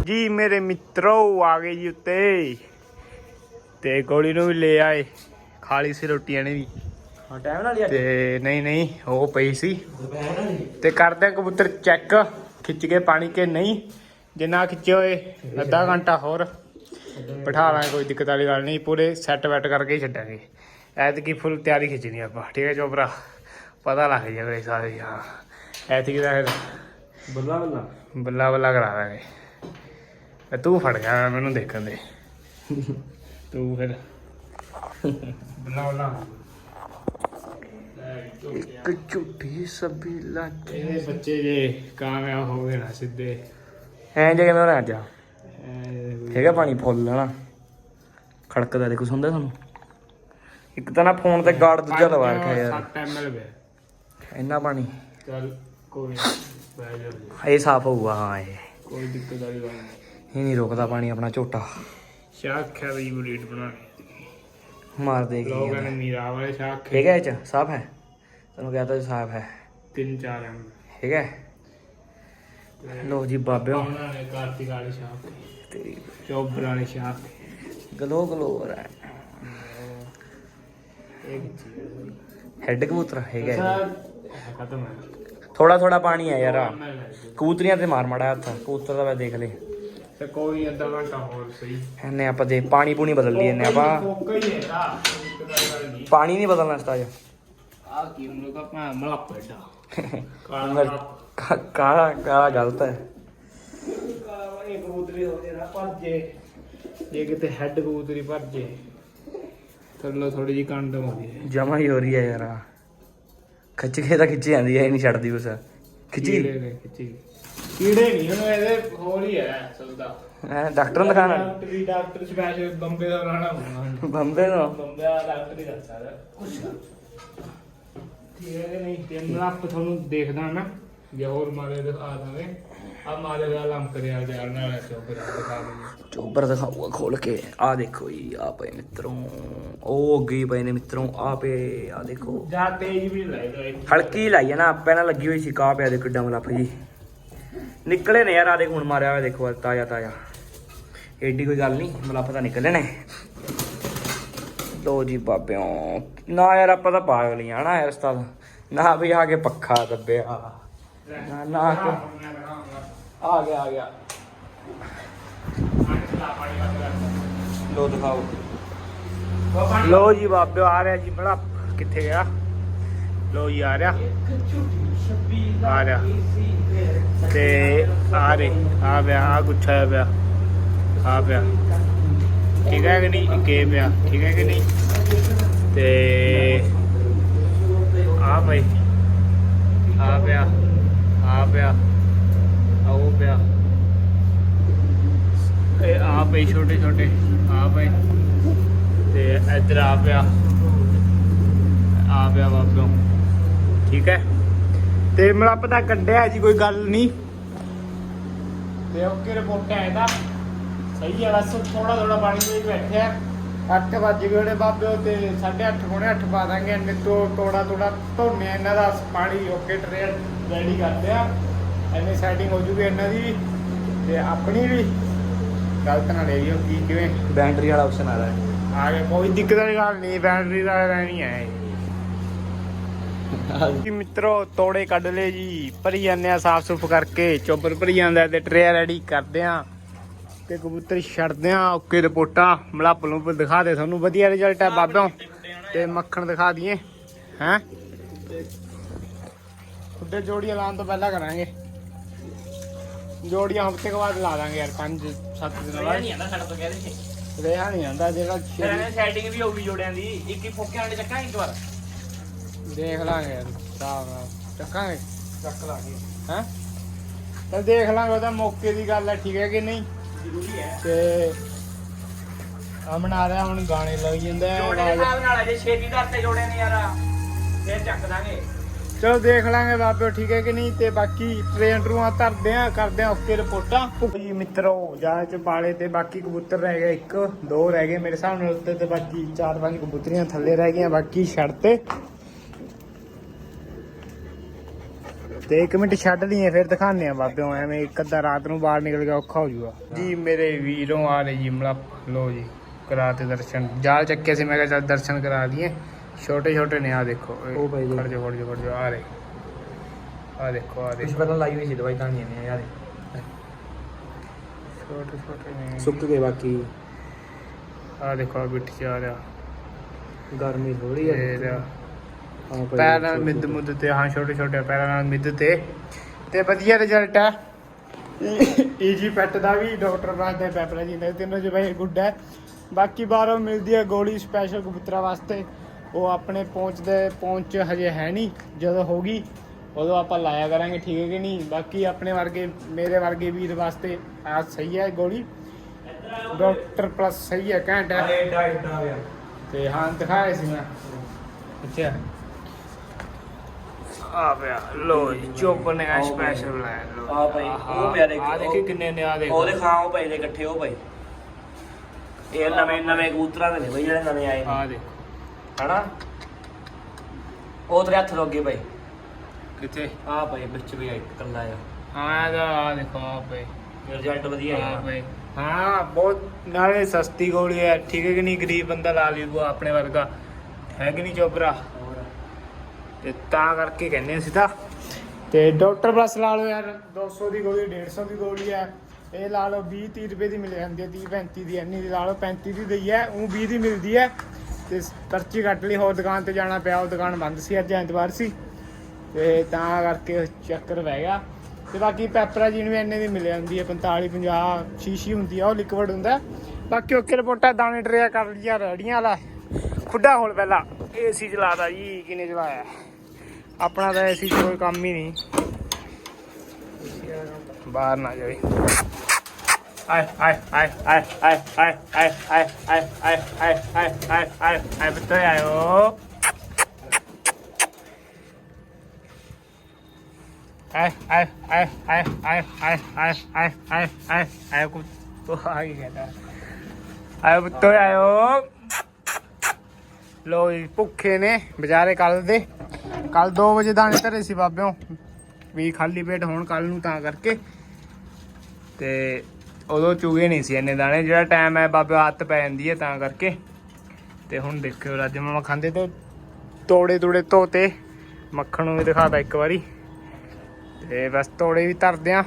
ਜੀ ਮੇਰੇ ਮਿੱਤਰੋ ਆ ਗਏ ਜੀ ਉੱਤੇ। ਤੇ ਗੋਲੀ ਨੂੰ ਵੀ ਲੈ ਆਏ। ਖਾ ਲਈ ਸੀ ਰੋਟੀਆਂ ਨੇ ਵੀ। ਹਾਂ ਟਾਈਮ ਨਾਲ ਹੀ ਅੱਜ ਤੇ ਨਹੀਂ ਨਹੀਂ ਉਹ ਪਈ ਸੀ। ਦੁਪਹਿਰ ਨਾਲ ਹੀ ਤੇ ਕਰਦੇ ਆ ਕਬੂਤਰ ਚੈੱਕ ਖਿੱਚ ਕੇ ਪਾਣੀ ਕੇ ਨਹੀਂ। ਜਿੰਨਾ ਖਿੱਚੇ ਹੋਏ ਅੱਧਾ ਘੰਟਾ ਹੋਰ ਬਿਠਾ ਲਾਂਗੇ ਕੋਈ ਦਿੱਕਤ ਵਾਲੀ ਗੱਲ ਨਹੀਂ। ਪੂਰੇ ਸੈੱਟ ਵੈਟ ਕਰਕੇ ਹੀ ਛੱਡਾਂਗੇ। ਐਤਕੀ ਫੁੱਲ ਤਿਆਰੀ ਖਿੱਚਣੀ ਆਪਾਂ ਠੀਕ ਹੈ ਚੋਪਰਾ ਪਤਾ ਲੱਗ ਜਾਵੇ ਇਸ ਸਾਰੇ ਹਾਂ। ਐਤਕੀ ਦਾ ਫਿਰ ਬੱਲਾ ਬੱਲਾ। ਬੱਲਾ ਬੱਲਾ ਕਰਾ ਦਾਂਗੇ ਤੇ ਤੂੰ ਫੜ ਗਿਆ ਮੈਨੂੰ ਦੇਖਣ ਦੇ। [LAUGHS] ਤੂੰ ਫਿਰ [LAUGHS] ਬੱਲਾ ਬੱਲਾ। ਇੱਕ ਝੂਠੀ ਸਭੀ ਲੱਗ ਇਹਦੇ ਬੱਚੇ ਜੇ ਕਾਮਯਾਬ ਹੋ ਗਏ ਨਾ ਸਿੱਧੇ। ਐਂ ਜੇ ਕਿਵੇਂ ਅੱਜ। ਐ ਹੈਗਾ ਪਾਣੀ ਫੁੱਲ ਨਾ ਖੜਕਦਾ ਦੇਖੋ ਸੁਣਦਾ ਤੁਹਾਨੂੰ? ਇੱਕ ਤਾਂ ਨਾ ਫੋਨ ਤੇ ਗਾਰਡ ਦੂਜਾ ਲਵਾ ਰੱਖਿਆ ਯਾਰ। 7 ml ਵੇ। ਇੰਨਾ ਪਾਣੀ। ਚੱਲ ਕੋਈ ਬਹਿ ਜਾ। ਇਹ ਸਾਫ਼ ਹੋਊਗਾ ਹਾਂ ਇਹ। ਕੋਈ ਦਿੱਕਤ ਵਾਲੀ ਗੱਲ ਨਹੀਂ ਇਹ ਨਹੀਂ ਰੁਕਦਾ ਪਾਣੀ ਆਪਣਾ ਝੋਟਾ। ਸ਼ਾਖ ਹੈ ਵੀ ਬਰੀਡ ਬਣਾਣੀ ਮਾਰ ਦੇ ਲੋਕਾਂ। ਨੇ ਮੀਰਾ ਵਾਲੇ ਸ਼ਾਖ ਠੀਕ ਹੈ ਇਹ ਚ ਸਾਫ਼ ਹੈ? ਤੈਨੂੰ ਕਹਤਾ ਜੀ ਸਾਫ਼ ਹੈ। ਤਿੰਨ ਚਾਰ ਐਮ। ਠੀਕ ਹੈ? ਲੋ ਜੀ ਬਾਬਿਓ। ਉਹਨਾਂ ਨੇ ਕਾਰਤਿਕ ਵਾਲੀ ਸ਼ਾਖ ਤੇਰੀ ਚੋਬਰ ਵਾਲੀ ਸ਼ਾਖ ਗਲੋ ਗਲੋ ਹੋ। ਰਹਾ ਹੈ ਹੈਡ ਕਬੂਤਰ ਹੈਗਾ ਇਹ। ਸਰ ਖਤਮ ਹੈ। ਥੋੜਾ ਥੋੜਾ ਪਾਣੀ ਹੈ ਯਾਰ। ਹੈ। ਕਬੂਤਰੀਆਂ ਤੇ ਮਾਰ ਮੜਾ ਹੱਥ। ਕਬੂਤਰ ਦਾ ਮੈਂ ਦੇਖ ਲੈ। ਤੇ ਕੋਈ ਅੱਧਾ ਘੰਟਾ ਹੋਰ ਸਹੀ। ਇਹਨੇ ਆਪਾਂ ਦੇ ਪਾਣੀ ਪੂਣੀ ਬਦਲ ਲਈ ਇਹਨੇ ਆਪਾਂ। ਹੀ ਹੈ ਪਾਣੀ ਨਹੀਂ ਬਦਲਣਾ ਸਟਾਜ ਆ ਕੀ ਉਹ ਲੋਕਾਂ ਪਾ ਮਲਾ ਪੈਡਾ ਕਾਲਾ ਕਾਲਾ। ਕਾਲਾ ਗਲਤ ਹੈ। ਕਾਲਾ ਇਹ ਕਬੂਤਰੀ ਹੋ ਜੇ ਨਾ ਭਰ ਜੇ। ਜੇ ਕਿਤੇ ਹੈੱਡ ਕਬੂਤਰੀ ਭਰ ਜੇ ਥੱਲੇ ਥੋੜੀ ਜੀ ਕੰਡ ਹੁੰਦੀ ਹੈ। ਜਮਾ ਹੀ ਹੋ ਰਹੀ ਹੈ ਯਾਰ ਆਹ। ਖਿੱਚ ਕੇ ਤਾਂ ਖਿੱਚੀ ਜਾਂਦੀ ਹੈ ਇਹ ਨਹੀਂ ਛੱਡਦੀ ਉਸ ਖਿੱਚੀ? ਕੀੜੇ ਨੇ ਖਿੱਚੀ। ਕੀੜੇ ਨਹੀਂ ਉਹਨੂੰ ਇਹਦੇ ਹੋਰ ਹੀ ਹੈ ਸੌਦਾ ਐ ਡਾਕਟਰ ਨੂੰ ਦਿਖਾਣਾ? ਡਾਕਟਰੀ ਡਾਕਟਰ ਸਪੈਸ਼ਲ ਬੰਬੇ ਦਾ ਬਣਾਣਾ ਹੁੰਦਾ ਬੰਬੇ ਤੋਂ ਬੰਬੇ ਦਾ ਡਾਕਟਰ ਹੀ ਦੱਸ ਸਕਦਾ ਕੁਛ ਕਿ ਨਹੀਂ? ਤੇ ਮੈਂ ਆਪ ਤੁਹਾਨੂੰ ਦੇਖਦਾ ਨਾ ਜੇ ਹੋਰ ਮਾਰੇ ਦਿਖਾ ਦਾਂਗੇ ਆ ਮਾਰੇ ਦਾ ਲੰਮ ਕਰਿਆ ਯਾਰ ਨਾਲ ਐਸੇ ਉਹ ਕਰਿਆ ਦਿਖਾ ਦਿੰਦੇ ਚੋਬਰ ਦਿਖਾਊਗਾ ਖੋਲ ਕੇ। ਆ ਦੇਖੋ ਜੀ ਆ ਪਏ ਮਿੱਤਰੋਂ। ਉਹ ਅੱਗੇ ਪਏ ਨੇ ਮਿੱਤਰੋਂ ਆ ਪਏ ਆ ਦੇਖੋ। ਜਾ ਤੇਜ਼ ਵੀ ਲੱਗਦਾ ਹਲਕੀ ਲਾਈ ਹੈ ਨਾ ਆਪੇ ਨਾਲ ਲੱਗੀ ਹੋਈ ਸੀ ਕਾ ਪਿਆ ਦੇ ਕਿੱਡਾ ਮਲਫ ਜੀ ਨਿਕਲੇ ਨੇ ਯਾਰ ਆ ਦੇਖ ਹੁਣ ਮਾਰਿਆ ਹੋਇਆ ਦੇਖੋ ਤਾਜ਼ਾ ਤਾਜ਼ਾ ਏਡੀ ਕੋਈ ਗੱਲ ਨਹੀਂ ਮਲਫ ਤਾਂ ਨਿਕਲੇ ਨੇ। ਲੋ ਜੀ ਬਾਬਿਓ। ਨਾ ਯਾਰ, ਆਪਾਂ ਤਾਂ ਪਾਗਲ ਹੀ ਆ ਨਾ ਯਾਰ, ਉਸਤਾਦ। ਨਾ ਵੀ ਆ ਕੇ ਪੱਖਾ ਦੱਬਿਆ। ਨਾ ਨਾ ਆ ਗਿਆ ਆ ਗਿਆ। ਲੋ, ਦਿਖਾਓ। ਲੋ ਜੀ ਬਾਬਿਓ, ਆ ਰਿਹਾ ਜੀ ਬੜਾ। ਕਿੱਥੇ ਗਿਆ? ਲੋ ਜੀ, ਆ ਰਿਹਾ। ਆ ਰਿਹਾ। ਤੇ ਆ ਰੇ ਆ ਪਿਆ, ਆ ਗੁੱਛਾ ਪਿਆ। ਆ ਪਿਆ। ਠੀਕ ਹੈ ਕਿ ਨਹੀਂ? ਕੇ ਪਿਆ ਠੀਕ ਹੈ ਕਿ ਨਹੀਂ? ਤੇ ਆ ਭਾਈ ਆ ਪਿਆ ਆ ਪਿਆ ਆ ਪਿਆ। ਇਹ ਆ ਪਈ ਛੋਟੇ ਛੋਟੇ, ਆ ਭਾਈ ਤੇ ਇੱਧਰ ਆ ਪਿਆ ਆ ਪਿਆ ਬਾਬਿਓ। ਠੀਕ ਹੈ? ਤੇ ਮੇਰਾ ਪਤਾ ਕੱਢਿਆ ਜੀ, ਕੋਈ ਗੱਲ ਨਹੀਂ। ਤੇ ਓਕੇ ਰਿਪੋਰਟ ਹੈ ਇਹਦਾ। ਸਹੀ ਹੈ ਬਸ ਥੋੜਾ ਥੋੜਾ ਪਾਣੀ ਵਿੱਚ ਬੈਠਿਆ 8 ਵੱਜ ਗਏ ਉਹਨੇ ਬਾਬਿਓ ਤੇ 8:30 ਕੋਣੇ 8 ਪਾ ਦਾਂਗੇ। ਇਹਨੇ ਤੋਂ ਤੋੜਾ ਤੋੜਾ ਧੋਨੇ ਆ ਇਹਨਾਂ ਦਾ ਪਾਣੀ ਓਕੇ ਟ੍ਰੇਡ ਰੈਡੀ ਕਰਦੇ ਆ। ਇਹਨੇ ਸੈਟਿੰਗ ਹੋ ਜੂਗੀ ਇਹਨਾਂ ਦੀ ਤੇ ਆਪਣੀ ਵੀ। ਗਲਤ ਨਾ ਲੈ ਲਿਓ ਕੀ ਕਿਵੇਂ? ਬੈਟਰੀ ਵਾਲਾ ਆਪਸ਼ਨ ਆ ਰਿਹਾ। ਹੈ ਆ ਗਿਆ ਕੋਈ ਦਿੱਕਤ ਵਾਲੀ ਗੱਲ ਨਹੀਂ ਬੈਟਰੀ ਦਾ ਨਹੀਂ ਹੈ [LAUGHS] ਜੀ ਮਿੱਤਰੋ ਤੋੜੇ ਕੱਢ ਲਏ ਜੀ ਭਰੀ ਜਾਂਦੇ ਆ ਸਾਫ਼ ਸੁਫ ਕਰਕੇ ਚੋਬਰ ਭਰੀ ਜਾਂਦਾ ਤੇ ਟਰੇ ਰੈਡੀ ਕਰਦੇ ਆ। ਤੇ ਕਬੂਤਰ ਛੱਡਦੇ ਆ ਓਕੇ ਰਿਪੋਰਟਾਂ। ਮਲਾਪ ਨੂੰ ਦਿਖਾ ਦੇ ਤੁਹਾਨੂੰ ਵਧੀਆ ਰਿਜ਼ਲਟ ਹੈ ਬਾਬਿਓ। ਤੇ ਮੱਖਣ ਦਿਖਾ ਦਈਏ। ਹੈ? ਖੁੱਡੇ ਜੋੜੀਆਂ ਲਾਉਣ ਤੋਂ ਪਹਿਲਾਂ ਕਰਾਂਗੇ। ਜੋੜੀਆਂ ਹਫ਼ਤੇ ਬਾਅਦ ਲਾ ਦਾਂਗੇ ਯਾਰ 5 7 ਦਿਨਾਂ ਬਾਅਦ। ਨਹੀਂ ਆਂਦਾ ਸਾਡਾ ਤੋਂ ਕਹਿ ਦੇ। ਰਿਹਾ ਨਹੀਂ ਆਂਦਾ ਜਿਹੜਾ ਇਹਨੇ ਸੈਟਿੰਗ ਵੀ ਹੋਊਗੀ ਜੋੜਿਆਂ ਦੀ। ਇੱਕ ਹੀ ਫੋਕਿਆਂ ਦੇ ਚੱਕਾਂ ਇੱਕ ਵਾਰ? ਦੇਖ ਲਾਂਗੇ ਯਾਰ ਨਾਲ। ਚੱਕਾਂਗੇ? ਚੱਕ ਲਾਂਗੇ। ਹੈ? ਤਾਂ ਦੇਖ ਲਾਂਗੇ ਉਹਦਾ ਮੌਕੇ ਦੀ ਗੱਲ ਹੈ ਠੀਕ ਹੈ ਕਿ ਨਹੀਂ? ਜ਼ਰੂਰੀ ਹੈ ਤੇ ਆ ਬਣਾ ਰਿਹਾ ਹੁਣ ਗਾਣੇ ਲੱਗ ਜਾਂਦੇ ਆ ਜੋੜੇ ਦੇ ਆਵਾਜ਼- ਨਾਲ ਨਾਲ ਅਜੇ ਛੇਤੀ ਦਰ ਤੇ ਜੋੜੇ ਨੇ ਯਾਰ। ਫੇਰ ਚੱਕ ਦਾਂਗੇ। ਚਲੋ ਦੇਖ ਲਾਂਗੇ ਬਾਬਿਓ ਠੀਕ ਹੈ ਕਿ ਨਹੀਂ? ਤੇ ਬਾਕੀ ਟ੍ਰੇਨ ਟਰੂਆਂ ਧਰਦੇ ਆ ਕਰਦੇ ਆ ਓਕੇ ਰਿਪੋਰਟਾਂ। ਜੀ ਮਿੱਤਰੋ ਜਾਲ ਚ ਪਾਲੇ ਤੇ ਬਾਕੀ ਕਬੂਤਰ ਰਹਿ ਗਏ ਇੱਕ ਦੋ ਰਹਿ ਗਏ ਮੇਰੇ ਹਿਸਾਬ ਨਾਲ ਉੱਤੇ ਤੇ ਬਾਕੀ ਚਾਰ ਪੰਜ ਕਬੂਤਰੀਆਂ ਥੱਲੇ ਰਹਿ ਗਈਆਂ ਬਾਕੀ ਛੱਡ ਤੇ ਤੇ ਇੱਕ ਮਿੰਟ ਛੱਡ ਲਈਏ ਫਿਰ ਦਿਖਾਉਂਦੇ ਆ ਬਾਬਿਓ ਐਵੇਂ ਇੱਕ ਅੱਧਾ ਰਾਤ ਨੂੰ ਬਾਹਰ ਨਿਕਲ ਗਿਆ ਔਖਾ ਹੋ ਜਾਊਗਾ। ਜੀ ਮੇਰੇ ਵੀਰੋਂ ਆ ਰਹੇ ਜੀ ਮਲਾ ਲੋ ਜੀ ਕਰਾ ਤੇ ਦਰਸ਼ਨ। ਜਾਲ ਚੱਕੇ ਸੀ ਮੈਂ ਕਿਹਾ ਚੱਲ ਦਰਸ਼ਨ ਕਰਾ ਦਈਏ ਛੋਟੇ ਛੋਟੇ ਨੇ ਆ ਦੇਖੋ ਉਹ ਭਾਈ ਜੀ। ਖੜ ਜਾ ਖੜ ਜਾ ਖੜ ਜਾ ਆ ਰਹੇ ਆ ਦੇਖੋ ਆ ਕੁਝ ਦੇਖੋ ਪਹਿਲਾਂ ਲਾਈ ਹੋਈ ਸੀ ਦਵਾਈ ਤਾਂ ਨਹੀਂ ਨੇ ਯਾਰ ਛੋਟੇ ਛੋਟੇ ਨੇ। ਸੁੱਕ ਗਏ ਬਾਕੀ। ਆ ਦੇਖੋ ਆ ਬਿੱਟ ਚ ਆ ਰਿਹਾ। ਗਰਮੀ ਥੋੜੀ ਇਹ ਹਾਂ ਪੈਰਾਂ ਨਾਲ ਮਿੱਦ ਮੁੱਦ ਤੇ ਹਾਂ ਛੋਟੇ ਛੋਟੇ ਪੈਰਾਂ ਨਾਲ ਮਿੱਦ ਤੇ। ਤੇ ਵਧੀਆ ਰਿਜ਼ਲਟ ਹੈ ਈਜੀ ਪੈਟ ਦਾ ਵੀ ਡਾਕਟਰ ਬਾਦ ਦੇ ਪੈਪਰਾ ਜੀ ਦੇ ਤਿੰਨੋਂ ਜੋ ਬਈ ਗੁੱਡ ਹੈ। ਬਾਕੀ ਬਾਹਰੋਂ ਮਿਲਦੀ ਹੈ ਗੋਲੀ ਸਪੈਸ਼ਲ ਕਬੂਤਰਾਂ ਵਾਸਤੇ। ਉਹ ਆਪਣੇ ਪਹੁੰਚ ਦੇ ਪਹੁੰਚ ਹਜੇ ਹੈ ਨਹੀਂ ਜਦੋਂ ਹੋਗੀ ਉਦੋਂ ਆਪਾਂ ਲਾਇਆ ਕਰਾਂਗੇ ਠੀਕ ਹੈ ਕਿ ਨਹੀਂ? ਬਾਕੀ ਆਪਣੇ ਵਰਗੇ ਮੇਰੇ ਵਰਗੇ ਵੀਰ ਵਾਸਤੇ ਆ ਸਹੀ ਹੈ ਗੋਲੀ। ਡਾਕਟਰ ਪਲੱਸ ਸਹੀ ਹੈ ਘੈਂਟ ਹੈ। ਤੇ ਹਾਂ ਦਿਖਾਇਆ ਸੀ ਮੈਂ। ਅੱਛਾ। ਆ ਪਿਆ। ਲੋ ਜੀ ਚੁੱਪ ਨੇ ਆ ਸਪੈਸ਼ਲ ਬਣਾਇਆ ਲੋ ਆ ਭਾਈ, ਉਹ ਪਿਆ ਦੇਖ, ਆ ਦੇਖੀ ਕਿੰਨੇ ਨੇ ਆ ਦੇਖ। ਉਹਦੇ ਖਾਂ ਉਹ ਪਏ ਨੇ ਇਕੱਠੇ ਉਹ ਪਏ ਇਹ ਨਵੇਂ ਨਵੇਂ ਕਬੂਤਰਾਂ ਦੇ ਨੇ ਬਈ ਜਿਹੜੇ ਨਵੇਂ ਆਏ ਆ ਨੇ ਦੇਖ। ਹਨਾ? ਉਹ ਤੇਰੇ ਹੱਥ ਲੱਗੇ ਪਏ ਕਿੱਥੇ? ਆ ਪਏ ਵਿੱਚ ਵੀ ਆਈ ਕੱਲਾ ਆ ਹਾਂ ਇਹਦਾ ਆ ਦੇਖੋ ਆ ਪਏ ਰਿਜ਼ਲਟ ਵਧੀਆ ਆ ਹੈ ਪਏ ਹਾਂ ਬਹੁਤ ਨਾਲੇ ਸਸਤੀ ਗੋਲੀ ਹੈ। ਠੀਕ ਹੈ ਕਿ ਨਹੀਂ? ਗਰੀਬ ਬੰਦਾ ਲਾ ਲੂਗਾ ਆਪਣੇ ਵਰਗਾ। ਹੈ ਕਿ ਨਹੀਂ ਚੋਬਰਾ ਤੇ ਤਾਂ ਕਰਕੇ ਕਹਿੰਦੇ ਅਸੀਂ ਤਾਂ। ਤੇ ਡਾਕਟਰ ਪਲੱਸ ਲਾ ਲਓ ਯਾਰ 200 ਦੀ ਗੋਲੀ 150 ਦੀ ਗੋਲੀ ਹੈ। ਇਹ ਲਾ ਲਓ 20 30 ਰੁਪਏ ਦੀ ਮਿਲ ਜਾਂਦੀ ਹੈ 30 35 ਦੀ ਐਨੀ ਦੀ ਲਾ ਲਓ 35 ਦੀ ਦਈ ਹੈ ਉਹ 20 ਦੀ ਮਿਲਦੀ ਹੈ। ਤੇ ਪਰਚੀ ਕੱਟ ਲਈ, ਹੋਰ ਦੁਕਾਨ ਤੇ ਜਾਣਾ ਪਿਆ, ਉਹ ਦੁਕਾਨ ਬੰਦ ਸੀ, ਅੱਜ ਐਤਵਾਰ ਸੀ। ਤੇ ਤਾਂ ਕਰਕੇ ਚੱਕਰ ਪੈ ਗਿਆ। ਤੇ ਬਾਕੀ ਪੈਪਰਾ ਜੀ ਨੂੰ ਵੀ ਇੰਨੇ ਦੀ ਮਿਲ ਜਾਂਦੀ ਹੈ 45 50 ਸ਼ੀਸ਼ੀ ਹੁੰਦੀ ਆ, ਉਹ ਲਿਕਵਿਡ ਹੁੰਦਾ। ਬਾਕੀ ਓਕੇ ਰਿਪੋਰਟਾਂ, ਦਾਣੇ ਟਰਿਆ ਕਰ ਲਿਆ ਰੜੀਆਂ ਵਾਲਾ, ਖੁੱਡਾ ਹੋਲ ਪਹਿਲਾਂ, ਏਸੀ ਚਲਾਦਾ ਜੀ ਕਿਨੇ ਚਲਾਇਆ ਆਪਣਾ ਤਾਂ ਏਸੀ ਕੋਈ ਕੰਮ ਹੀ ਨਹੀਂ ਬਾਹਰ ਨਾ ਜਾਵੇ ਆਏ ਆਏ ਆਏ ਆਏ ਆਏ ਆਏ ਆਏ ਆਏ ਆਏ ਆਏ ਆਏ ਆਏ ਆਏ ਆਏ ਆਏ ਬੱਤੋ ਆਇਓ ਆਏ ਆਏ ਆਏ ਆਏ ਆਏ ਆਏ ਆਏ ਆਏ ਆਏ ਆਏ ਆਏ ਕੁ ਉਹ ਆ ਗਿਆ ਆਏ ਬੱਤੋ ਆਇਓ ਲੋ ਭੁੱਖੇ ਨੇ ਵਿਚਾਰੇ ਕੱਲ ਦੇ ਕੱਲ 2 ਵਜੇ ਦਾਣੇ ਧਰੇ ਸੀ ਬਾਬਿਓ। ਵੀ ਖਾਲੀ ਪੇਟ ਹੋਣ ਕੱਲ ਨੂੰ ਤਾਂ ਕਰਕੇ। ਤੇ ਉਦੋਂ ਚੁਗੇ ਨਹੀਂ ਸੀ ਇੰਨੇ ਦਾਣੇ। ਜਿਹੜਾ ਟਾਈਮ ਹੈ ਬਾਬੇ ਹੱਥ ਪੈ ਜਾਂਦੀ ਹੈ ਤਾਂ ਕਰਕੇ। ਤੇ ਹੁਣ ਦੇਖਿਓ, ਰੱਜ ਮਾਮਾ ਖਾਂਦੇ ਤੇ ਤੋੜੇ ਤੋੜੇ ਧੋਤੇ। ਮੱਖਣ ਨੂੰ ਵੀ ਦਿਖਾਤਾ ਇੱਕ ਵਾਰੀ। ਤੇ ਬਸ ਤੋੜੇ ਵੀ ਧਰਦੇ ਆ।